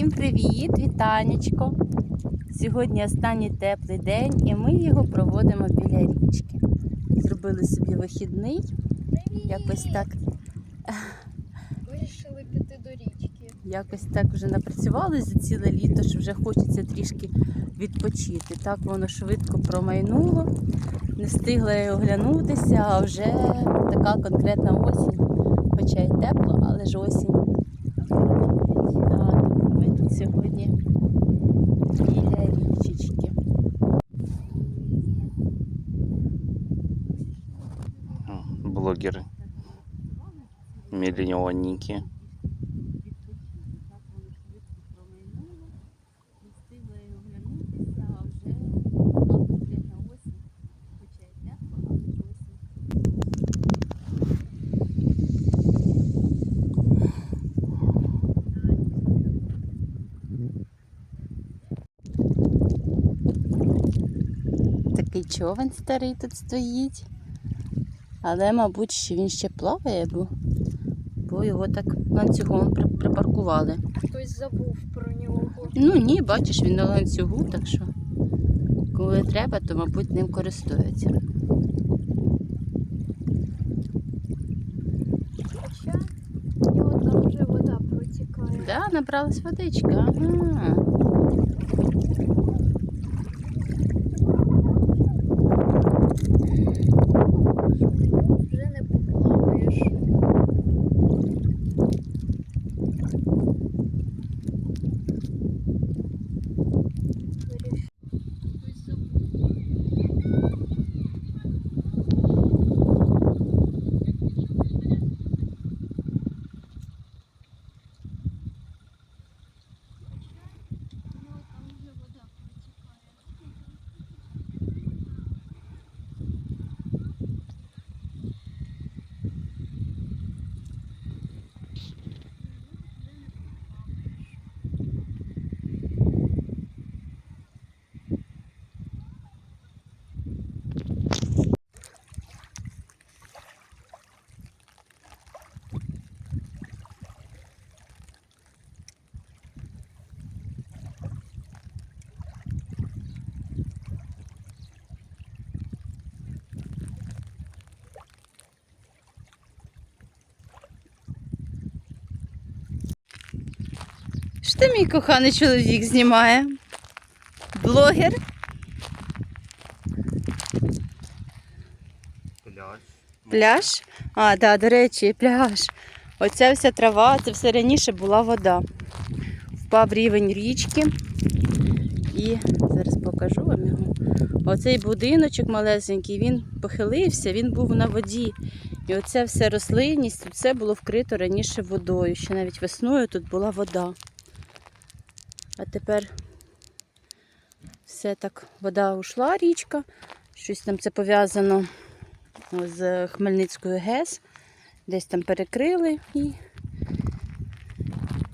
Всім привіт, вітанечко! Сьогодні останній теплий день і ми його проводимо біля річки. Зробили собі вихідний, якось так, Вирішили піти до річки. якось так вже напрацювали за ціле літо, що вже хочеться трішки відпочити. Так воно швидко промайнуло, не встигла я оглянутися, а вже така конкретна осінь. Хоча й тепло, але ж осінь. Так, ми тут сьогодні біля річечки. блогеры миллионники. Такий човен старий тут стоїть. Але, мабуть, він ще плаває, бо, бо його так ланцюгом припаркували. Хтось забув про нього. Ну ні, бачиш, він на ланцюгу, так що коли треба, то, мабуть, ним користуються. Хоча в нього там вже вода протікає. Да, набралась водичка. Ага. Що ти, мій коханий чоловік знімає? Блогер? Пляж? Пляж? А, да, до речі, пляж. Оця вся трава, це все раніше була вода. Впав рівень річки. І зараз покажу вам його. Оцей будиночок малесенький, він похилився, він був на воді. І оця вся рослинність, все було вкрито раніше водою. Ще навіть весною тут була вода. А тепер все так, вода ушла, річка. Щось там це пов'язано з Хмельницькою ГЕС. Десь там перекрили і,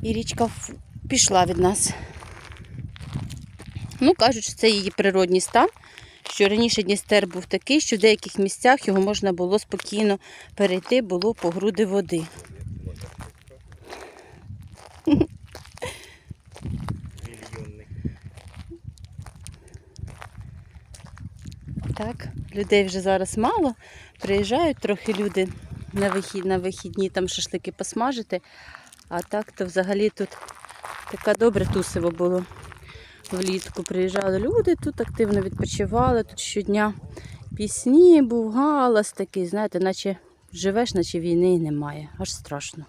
і річка пішла від нас. Ну, кажуть, що це її природній стан. Що раніше Дністер був такий, що в деяких місцях його можна було спокійно перейти, було по груди води. Так, людей вже зараз мало. Приїжджають трохи люди на вихід, на вихідні там шашлики посмажити. А так то взагалі тут таке добре тусиво було влітку. Приїжджали люди, тут активно відпочивали, тут щодня пісні, був галас такий, знаєте, наче живеш, наче війни немає. Аж страшно.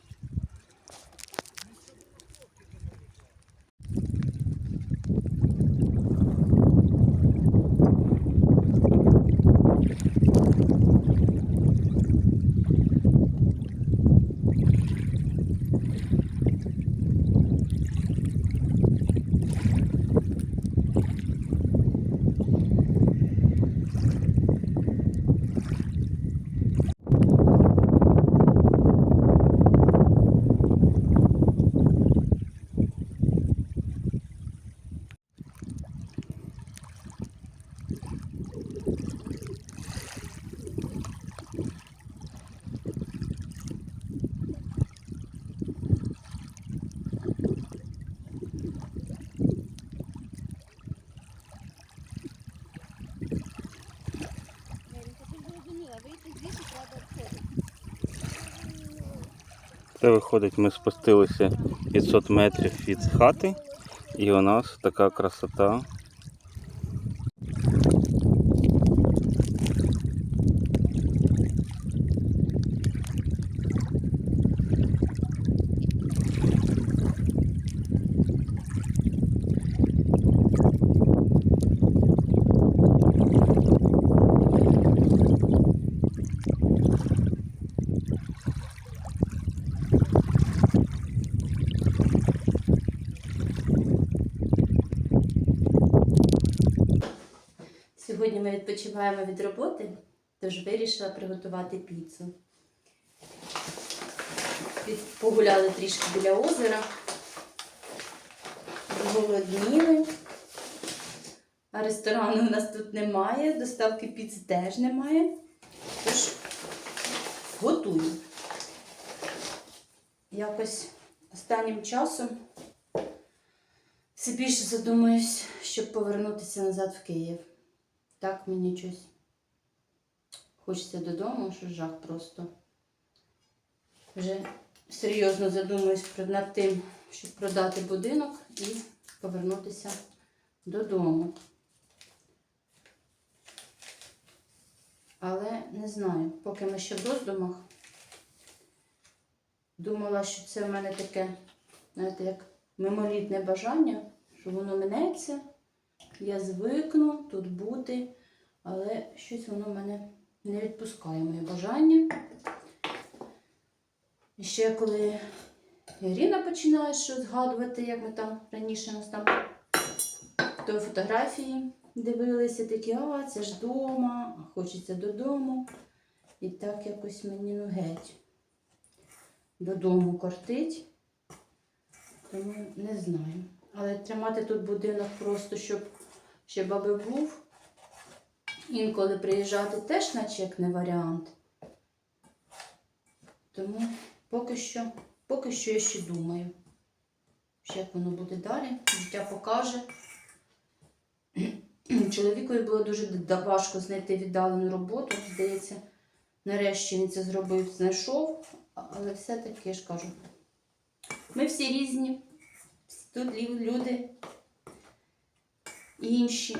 Це виходить, ми спустилися 500 метрів від хати, і у нас така красота. Сьогодні ми відпочиваємо від роботи, тож вирішила приготувати піцу. Погуляли трішки біля озера, голодніли. А ресторану у нас тут немає, доставки піци теж немає. Тож готую. Якось останнім часом все більше задумуюсь, щоб повернутися назад в Київ. Так мені щось хочеться додому, що жах просто. Вже серйозно задумуюсь над тим, щоб продати будинок і повернутися додому. Але не знаю, поки ми ще в роздумах. Думала, що це в мене таке, знаєте, як мимолітне бажання, що воно минеться. Я звикну тут бути, але щось воно мене не відпускає моє бажання. І ще коли Ірина починає щось згадувати, як ми там раніше нас там то фотографії дивилися, такі, а це ж дома, хочеться додому. І так якось мені ну геть додому кортить. Тому не знаю. Але тримати тут будинок просто, щоб ще баби був. Інколи приїжджати теж наче не варіант. Тому поки що, поки що я ще думаю. Як воно буде далі. Життя покаже. Чоловікові було дуже важко знайти віддалену роботу. Здається, нарешті він це зробив, знайшов. Але все-таки я ж кажу. Ми всі різні. Тут люди інші.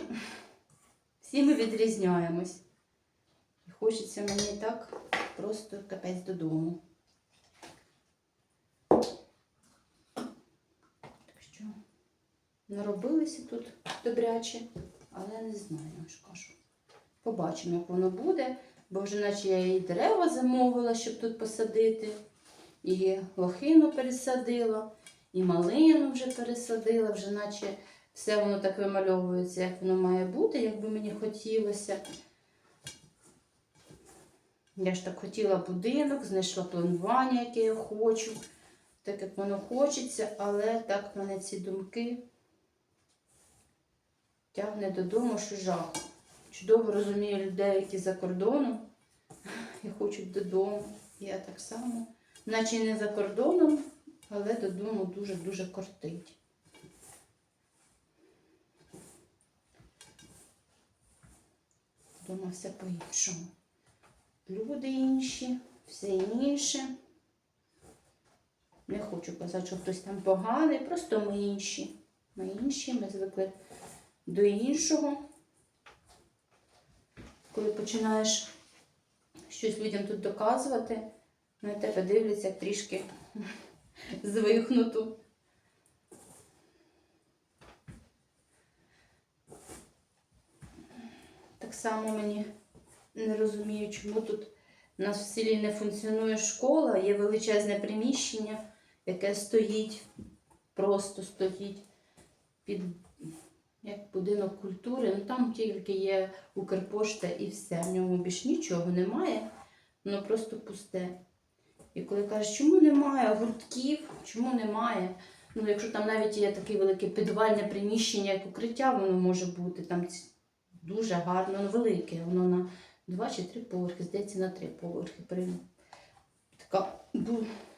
Всі ми відрізняємось. І хочеться мені так просто капець додому. Так що наробилися тут добряче, але не знаю, ж кажу. Побачимо, як воно буде, бо вже наче я і дерева замовила, щоб тут посадити, і лохину пересадила, і малину вже пересадила, вже наче все воно так вимальовується, як воно має бути, як би мені хотілося. Я ж так хотіла будинок, знайшла планування, яке я хочу, так як воно хочеться, але так мене ці думки тягне додому, що жах. Чудово розумію людей, які за кордоном і хочуть додому. Я так само, наче не за кордоном, але додому дуже-дуже кортить. Дома все по-іншому. Люди інші, все інше. Не хочу казати, що хтось там поганий, просто ми інші. Ми інші, ми звикли до іншого. Коли починаєш щось людям тут доказувати, на тебе дивляться трішки звихнуту. Так само мені не розумію, чому тут у нас в селі не функціонує школа, є величезне приміщення, яке стоїть, просто стоїть під як будинок культури. Ну там тільки є Укрпошта і все. В ньому більш нічого немає, воно просто пусте. І коли кажеш, чому немає гуртків, чому немає? Ну, якщо там навіть є таке велике підвальне приміщення, як укриття, воно може бути там дуже гарно, ну, велике, воно на два чи три поверхи, здається, на три поверхи. При- Така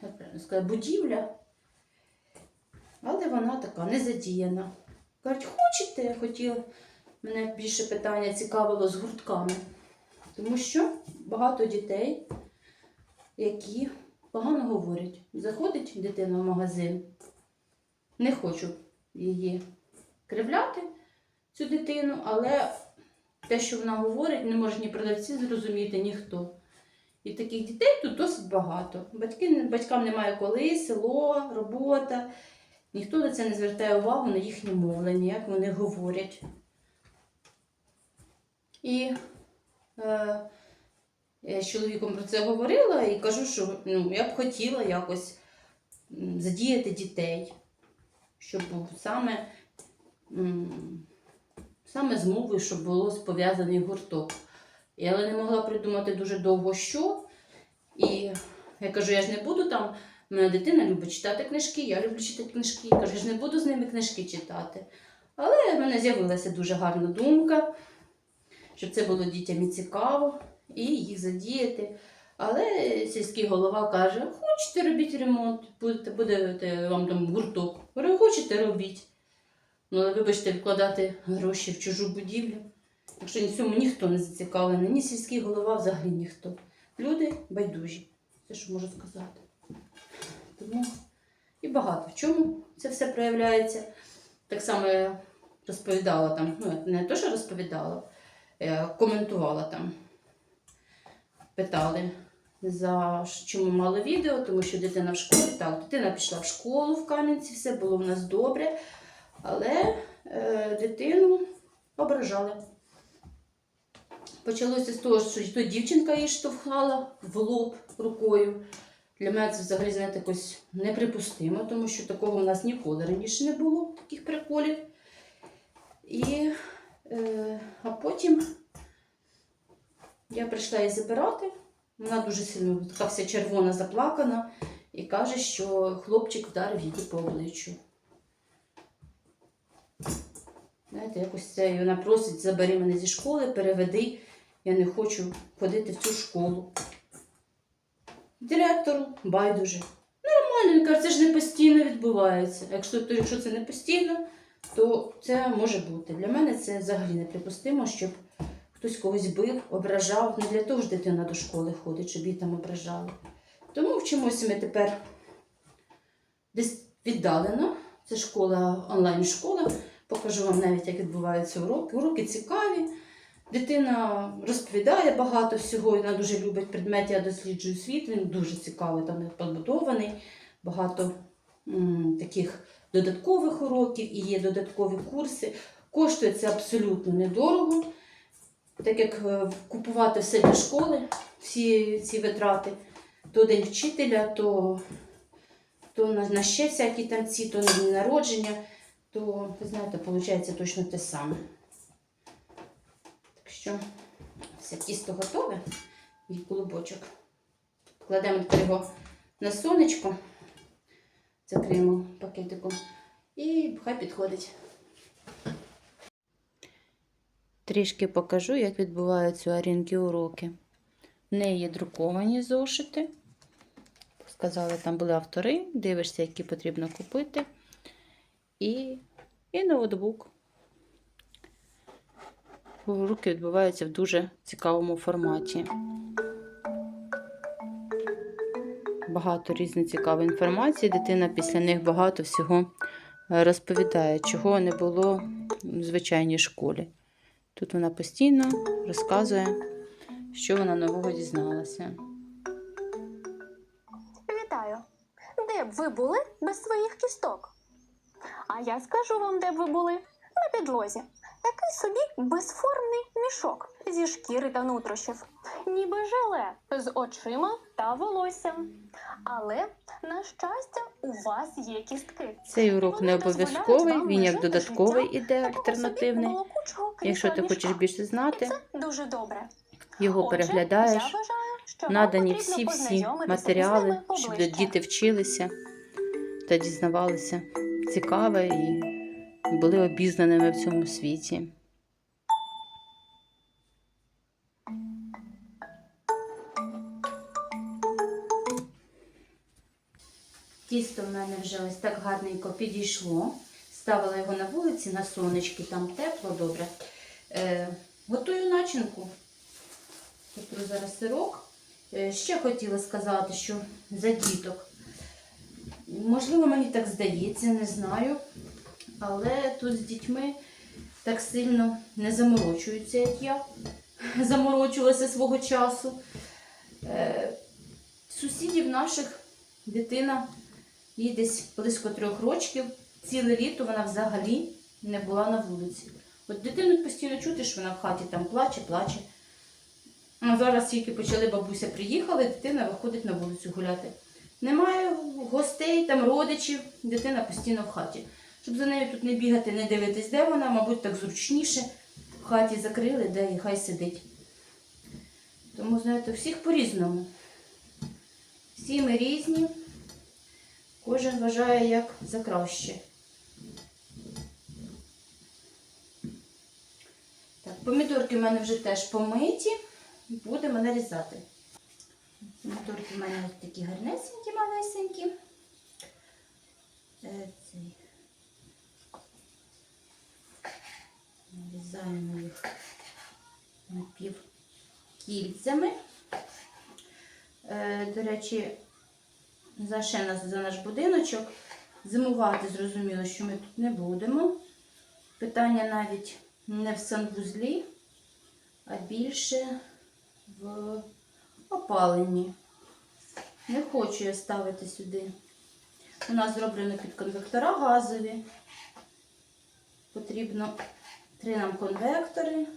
як правильно сказати, будівля, але вона така не задіяна. Кажуть, хочете, хотіла, мене більше питання цікавило з гуртками. Тому що багато дітей, які погано говорять. Заходить дитина в магазин. Не хочу її кривляти, цю дитину, але те, що вона говорить, не може ні продавці зрозуміти, ніхто. І таких дітей тут досить багато. Батьки, батькам немає коли, село, робота. Ніхто на це не звертає увагу на їхнє мовлення, як вони говорять. І е, я з чоловіком про це говорила і кажу, що ну, я б хотіла якось задіяти дітей, щоб саме, м, саме з мовою, щоб було пов'язаний гурток. І, але не могла придумати дуже довго що. І я кажу, я ж не буду там. Мене дитина любить читати книжки, я люблю читати книжки. Я кажу, я ж не буду з ними книжки читати. Але в мене з'явилася дуже гарна думка, щоб це було дітям і цікаво, і їх задіяти. Але сільський голова каже: хочете робіть ремонт, будете, буде вам там гурток. Говорю, хочете робіть. Ну, але вибачте, вкладати гроші в чужу будівлю. Якщо в цьому ніхто не зацікавлений, ні сільський голова, взагалі ніхто. Люди байдужі. Це що можу сказати. Тому і багато в чому це все проявляється. Так само я розповідала там, ну не те, що розповідала, я коментувала там. Питали, за чому мало відео, тому що дитина в школі. Так, дитина пішла в школу в Кам'янці, все було в нас добре, але е, дитину ображали. Почалося з того, що то дівчинка її штовхала в лоб рукою. Для мене це взагалі знаєте, якось неприпустимо, тому що такого в нас ніколи раніше не було, таких приколів. І, е, а потім я прийшла її забирати. Вона дуже сильно така вся червона, заплакана, і каже, що хлопчик вдарив її по обличчю. Знаєте, якось це вона просить, забери мене зі школи, переведи. Я не хочу ходити в цю школу. Директору байдуже. Нормально, він каже, це ж не постійно відбувається. Якщо, то, якщо це не постійно, то це може бути. Для мене це взагалі неприпустимо, щоб хтось когось бив, ображав. Не для того ж дитина до школи ходить, щоб її там ображали. Тому вчимося ми тепер десь віддалено. Це школа, онлайн-школа. Покажу вам навіть, як відбуваються уроки. Уроки цікаві. Дитина розповідає багато всього, вона дуже любить предмет, я досліджую світ, він дуже цікавий, там побудований, багато м, таких додаткових уроків і є додаткові курси. Коштує це абсолютно недорого. Так як е, купувати все для школи, всі ці витрати, то день вчителя, то, то на ще всякі там ці, то на день народження, то, ви знаєте, виходить точно те саме. Так що все тісто готове і клубочок. Кладемо його на сонечко, закриємо пакетиком і хай підходить. Трішки покажу, як відбуваються у Арінки уроки. В неї друковані зошити. Сказали, там були автори, дивишся, які потрібно купити. І, і ноутбук. Уроки відбуваються в дуже цікавому форматі. Багато різної цікавої інформації. Дитина після них багато всього е, розповідає, чого не було в звичайній школі. Тут вона постійно розказує, що вона нового дізналася. Вітаю! Де б ви були без своїх кісток? А я скажу вам, де б ви були на підлозі. Такий собі безформний мішок зі шкіри та нутрощів, ніби желе з очима та волоссям. Але, на щастя, у вас є кістки. Цей урок не обов'язковий, він як додатковий іде альтернативний. Якщо ти хочеш більше знати, це дуже добре. його Отже, переглядаєш. вважаю, Надані всі-всі матеріали, щоб діти вчилися та дізнавалися цікаве і були обізнаними в цьому світі. Тісто в мене вже ось так гарненько підійшло. Ставила його на вулиці на сонечки, там тепло, добре. Е, готую начинку. Тобто зараз сирок Е, Ще хотіла сказати, що за діток. Можливо, мені так здається, не знаю. Але тут з дітьми так сильно не заморочуються, як я заморочувалася свого часу. Е, Сусідів наших дитина їй десь близько трьох років. Ціле літо вона взагалі не була на вулиці. От дитину постійно чути, що вона в хаті там плаче, плаче. А зараз тільки почали бабуся приїхали, дитина виходить на вулицю гуляти. Немає гостей, там родичів, дитина постійно в хаті. Щоб за нею тут не бігати, не дивитись, де вона, мабуть, так зручніше. В хаті закрили, де і хай сидить. Тому, знаєте, всіх по-різному. Всі ми різні, кожен вважає як за краще. Так, помідорки в мене вже теж помиті. Будемо нарізати. Помідорки в мене ось такі гарнесенькі, малесенькі. Е, Нарізаємо їх напів кільцями. Е, До речі, за ще нас за наш будиночок. Зимувати зрозуміло, що ми тут не будемо. Питання навіть не в санвузлі, а більше в опаленні. Не хочу я ставити сюди. У нас зроблено під конвектора газові. Потрібно три нам конвектори.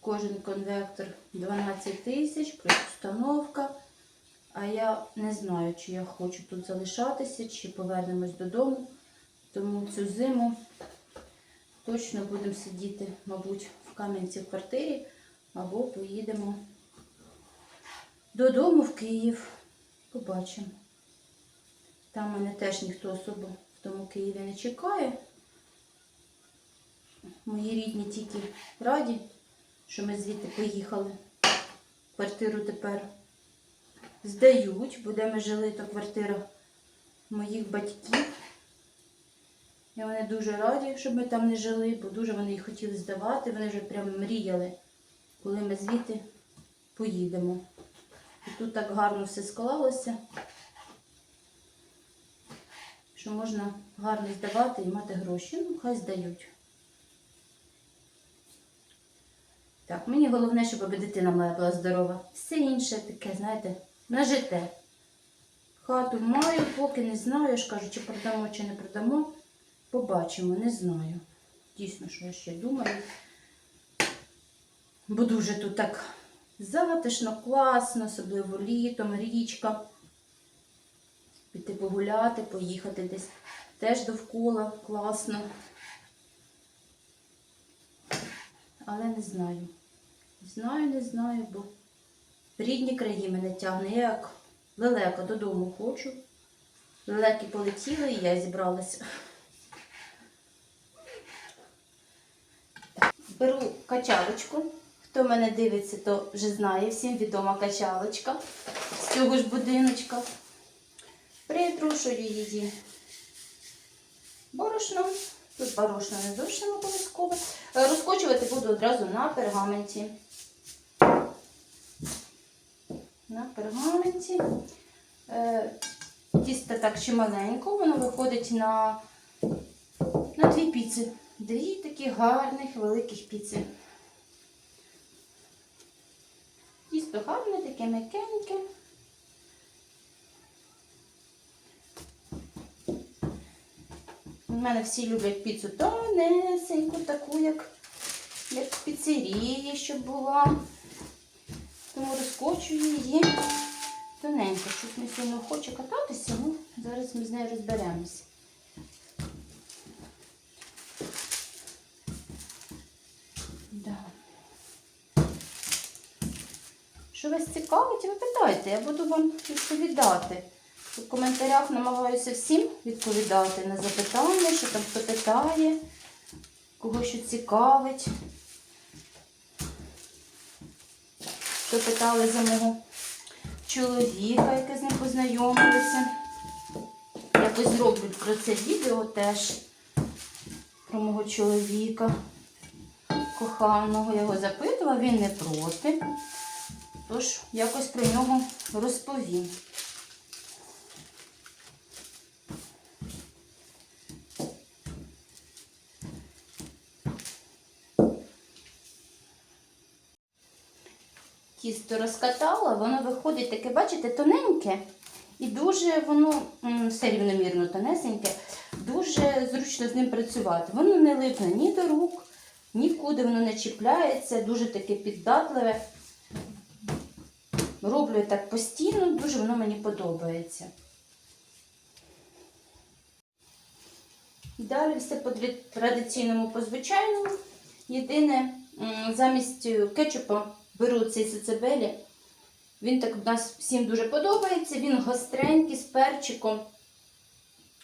Кожен конвектор 12 тисяч, плюс установка. А я не знаю, чи я хочу тут залишатися, чи повернемось додому. Тому цю зиму точно будемо сидіти, мабуть, в Кам'янці в квартирі або поїдемо додому в Київ. Побачимо. Там мене теж ніхто особо в тому Києві не чекає. Мої рідні тільки раді, що ми звідти поїхали. Квартиру тепер здають, бо де ми жили, то квартира моїх батьків. І вони дуже раді, щоб ми там не жили, бо дуже вони їх хотіли здавати. Вони вже прямо мріяли, коли ми звідти поїдемо. І тут так гарно все склалося, що можна гарно здавати і мати гроші. Ну, хай здають. Так, мені головне, щоб дитина моя була здорова. Все інше таке, знаєте, нажите. Хату маю, поки не знаю. Я ж кажу, чи продамо, чи не продамо. Побачимо, не знаю. Дійсно, що я ще думаю. Бо дуже тут так затишно, класно, особливо літом, річка. Піти погуляти, поїхати десь теж довкола, класно. Але не знаю. Не знаю, не знаю, бо рідні краї мене тягне. Як лелека додому хочу. Лелеки полетіли і я зібралася. Беру качалочку. Хто мене дивиться, то вже знає, всім відома качалочка з цього ж будиночка. Притрушую її борошном. Тут борошно не зовсім обов'язково. Е, Розкочувати буду одразу на пергаменті. На пергаменті. Е, Тісто так ще маленько, воно виходить на, на дві піци. Дві такі гарних великих піци. Тісто гарне, таке м'якеньке. У мене всі люблять піцу тонесеньку, таку, як, як в піцерії, щоб була. Тому розкочую її тоненько. Щось не сильно хоче кататися, ну зараз ми з нею розберемося. Да. Що вас цікавить, ви питайте, я буду вам відповідати. У коментарях намагаюся всім відповідати на запитання, що там хто питає, кого що цікавить. Хто питали за мого чоловіка, яке з ним познайомилися. Якось зроблю про це відео теж про мого чоловіка коханого. Я його запитувала, він не проти. Тож якось про нього розповім. Тісто розкатала, воно виходить таке, бачите, тоненьке і дуже воно все рівномірно тонесеньке, дуже зручно з ним працювати. Воно не липне ні до рук, нікуди воно не чіпляється, дуже таке піддатливе. Роблю так постійно, дуже воно мені подобається. Далі все по традиційному, по звичайному. Єдине, замість кетчупа беру цей сацебелі. Він так у нас всім дуже подобається. Він гостренький з перчиком.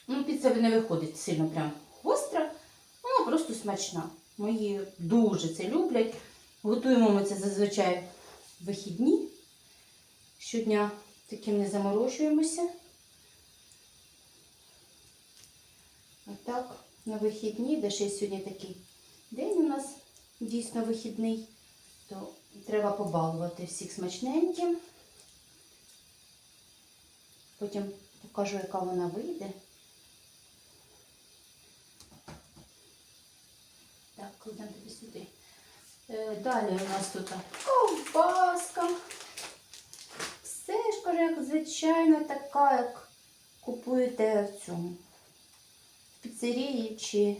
Ну, піца не виходить сильно прям гостра, вона просто смачна. Мої дуже це люблять. Готуємо ми це зазвичай в вихідні. Щодня таким не заморочуємося. Отак, на вихідні, де ще сьогодні такий день у нас дійсно вихідний, то треба побалувати всіх смачненьким. Потім покажу, яка вона вийде. Так, кладемо тобі сюди. Е, Далі у нас тут ковбаска. Все як звичайно, така, як купуєте в цьому в піцерії чи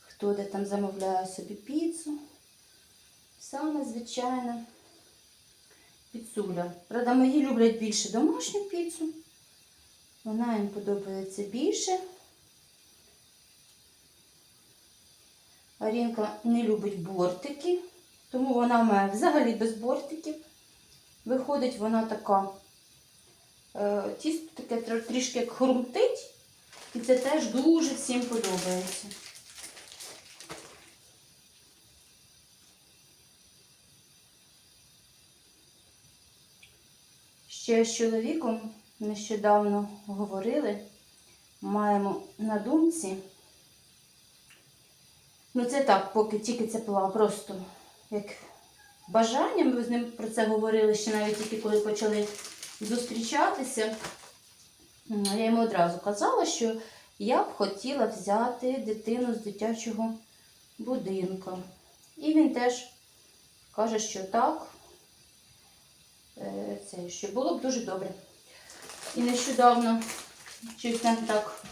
хто де там замовляє собі піцу. Саме звичайна піцуля. Правда, мої люблять більше домашню піцу. Вона їм подобається більше. Арінка не любить бортики, тому вона має взагалі без бортиків. Виходить, вона така, тісто таке трішки як хрумтить, і це теж дуже всім подобається. Ще з чоловіком нещодавно говорили, маємо на думці. Ну, це так, поки тільки це була просто як бажання. Ми з ним про це говорили ще навіть тільки коли почали зустрічатися. Я йому одразу казала, що я б хотіла взяти дитину з дитячого будинку. І він теж каже, що так, Е, це що було б дуже добре. І нещодавно щось нам так,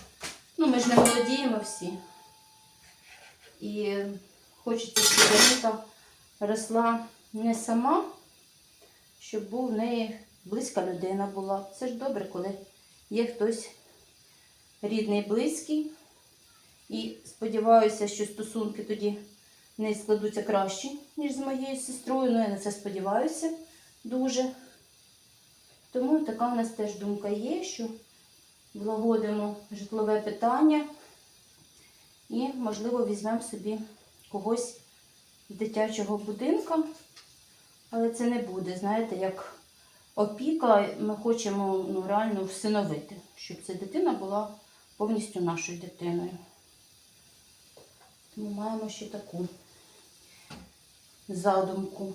ну ми ж не молодіємо всі. І хочеться, щоб Вероніка росла не сама, щоб був в неї близька людина була. Це ж добре, коли є хтось рідний, близький. І сподіваюся, що стосунки тоді не складуться краще, ніж з моєю сестрою. Ну, я на це сподіваюся дуже. Тому така в нас теж думка є, що влагодимо житлове питання і, можливо, візьмемо собі когось з дитячого будинку. Але це не буде, знаєте, як опіка. Ми хочемо ну, реально всиновити, щоб ця дитина була повністю нашою дитиною. Тому маємо ще таку задумку.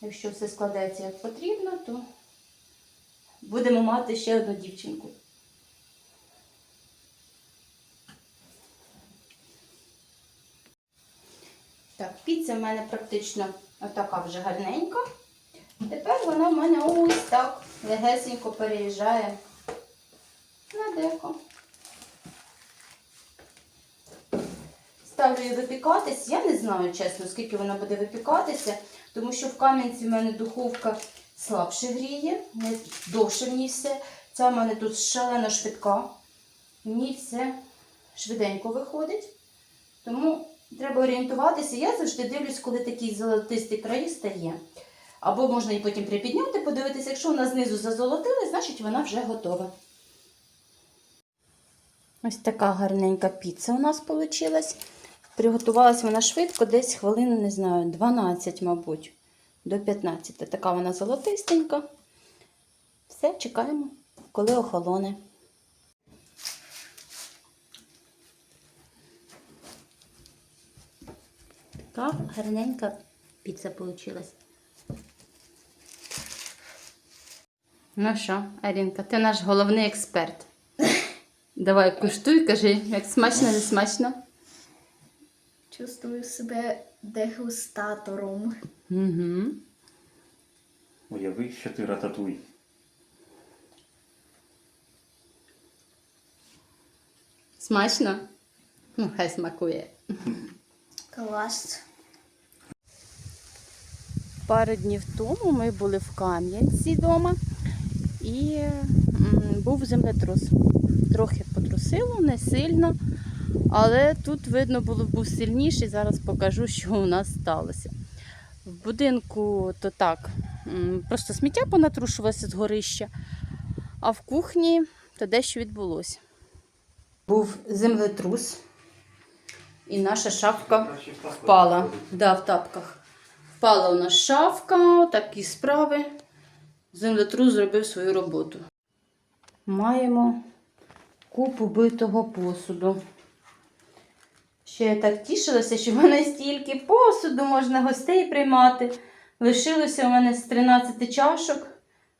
Якщо все складається як потрібно, то будемо мати ще одну дівчинку. Так, піця в мене практично отака вже гарненька. Тепер вона в мене ось так легесенько переїжджає на деко. Ставлю її випікатись. Я не знаю, чесно, скільки вона буде випікатися, тому що в кам'янці в мене духовка слабше гріє, не довше в ній все. Ця в мене тут шалено швидка. В ній все швиденько виходить. Тому треба орієнтуватися. Я завжди дивлюсь, коли такий золотистий край стає. Або можна її потім припідняти, подивитися, якщо вона знизу зазолотила, значить вона вже готова. Ось така гарненька піца у нас вийшла. Приготувалась вона швидко, десь хвилин, не знаю, 12, мабуть, до 15. Така вона золотистенька. Все, чекаємо, коли охолоне. Така гарненька піца вийшла. Ну що, Арінка, ти наш головний експерт. Давай куштуй, кажи, як смачно, не смачно. Чувствую себе дегустатором. Угу. Уяви, що ти рататуй. Смачно? Ну, хай смакує. Клас. Пару днів тому ми були в Кам'янці вдома і був землетрус. Трохи потрусило, не сильно, але тут видно було був сильніший. Зараз покажу, що у нас сталося. В будинку то так, просто сміття понатрушувалося з горища, а в кухні то дещо відбулося. Був землетрус, і наша шапка впала. Да, в тапках. Впала у нас шафка, такі справи. Землетрус зробив свою роботу. Маємо купу битого посуду. Ще я так тішилася, що в мене стільки посуду можна гостей приймати. Лишилося у мене з 13 чашок,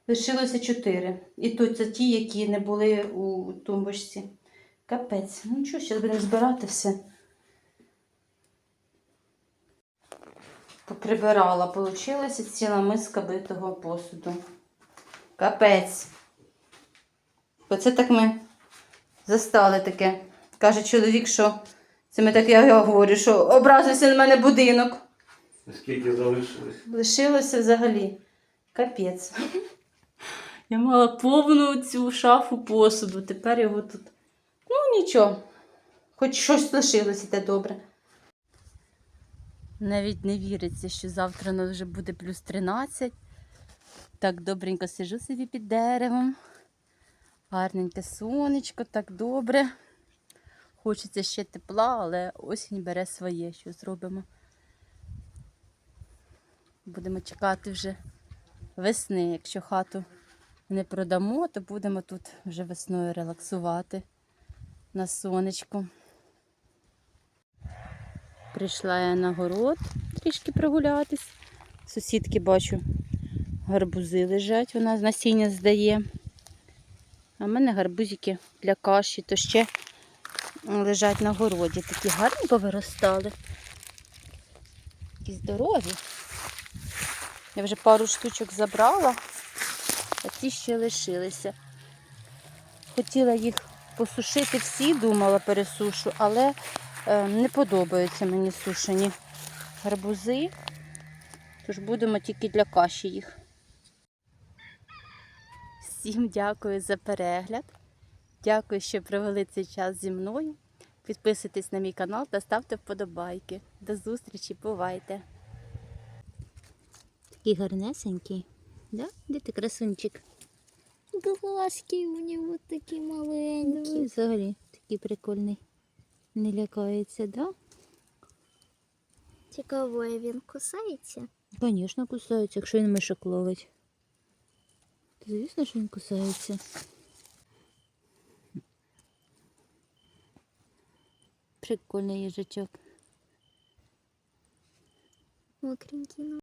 лишилося 4. І тут це ті, які не були у тумбочці. Капець. Ну що, зараз будемо збирати все. Поприбирала, получилася ціла миска битого посуду. Капець. Оце так ми застали таке. Каже чоловік, що це ми так я говорю, що образився на мене будинок. Скільки залишилось? Лишилося взагалі. Капець. Я мала повну цю шафу посуду. Тепер його тут. Ну, нічого. Хоч щось лишилося, те добре. Навіть не віриться, що завтра у нас вже буде плюс 13. Так добренько сижу собі під деревом. Гарненьке сонечко, так добре. Хочеться ще тепла, але осінь бере своє, що зробимо. Будемо чекати вже весни. Якщо хату не продамо, то будемо тут вже весною релаксувати на сонечку. Прийшла я на город трішки прогулятись. Сусідки бачу, гарбузи лежать, вона з насіння здає. А в мене гарбузики для каші, то ще лежать на городі. Такі гарні повиростали. Такі здорові. Я вже пару штучок забрала, а ті ще лишилися. Хотіла їх посушити всі, думала пересушу, але е, не подобаються мені сушені гарбузи. Тож будемо тільки для каші їх. Всім дякую за перегляд. Дякую, що провели цей час зі мною. Підписуйтесь на мій канал та ставте вподобайки. До зустрічі, бувайте! Такий гарнесенький. Да? Де ти красунчик? Глазки у нього такі Ну, маленькі. взагалі такий прикольний. Не лякається, да? Цікаво, він кусається? Звісно, кусається, якщо він мишок ловить. То звісно, що він кусається. Прикольний їжачок. Мокренький. ну.